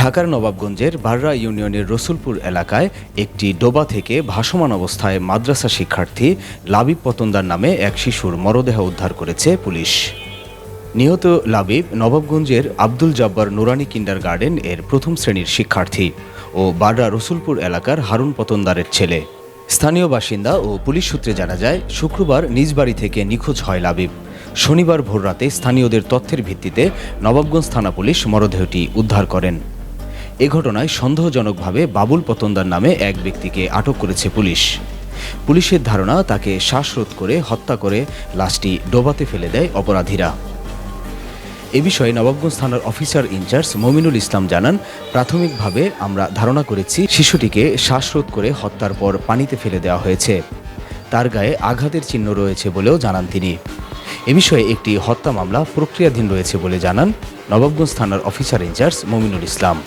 ঢাকার নবাবগঞ্জের বাররা ইউনিয়নের রসুলপুর এলাকায় একটি ডোবা থেকে ভাসমান অবস্থায় মাদ্রাসা শিক্ষার্থী লাবিব পতন্দার নামে এক শিশুর মরদেহ উদ্ধার করেছে পুলিশ। নিহত লাবিব নবাবগঞ্জের আব্দুল জব্বার নুরানি কিন্ডার গার্ডেন এর প্রথম শ্রেণির শিক্ষার্থী ও বাররা রসুলপুর এলাকার হারুন পতন্দারের ছেলে। স্থানীয় বাসিন্দা ও পুলিশ সূত্রে জানা যায়, শুক্রবার নিজ বাড়ি থেকে নিখোঁজ হয় লাবিব। শনিবার ভোররাতে স্থানীয়দের তথ্যের ভিত্তিতে নবাবগঞ্জ থানা পুলিশ মরদেহটি উদ্ধার করেন। এ ঘটনায় সন্দেহজনকভাবে বাবুল পতন্দার নামে এক ব্যক্তিকে আটক করেছে পুলিশ। পুলিশের ধারণা, তাকে শ্বাসরোধ করে হত্যা করে লাশটি ডোবাতে ফেলে দেয় অপরাধীরা। এ বিষয়ে নবাবগঞ্জ থানার অফিসার ইনচার্জ মমিনুল ইসলাম জানান, প্রাথমিকভাবে আমরা ধারণা করেছি শিশুটিকে শ্বাসরোধ করে হত্যার পর পানিতে ফেলে দেওয়া হয়েছে। তার গায়ে আঘাতের চিহ্ন রয়েছে বলেও জানান তিনি। এ বিষয়ে একটি হত্যা মামলা প্রক্রিয়াধীন রয়েছে বলে জানান নবাবগঞ্জ থানার অফিসার ইনচার্জ মমিনুল ইসলাম।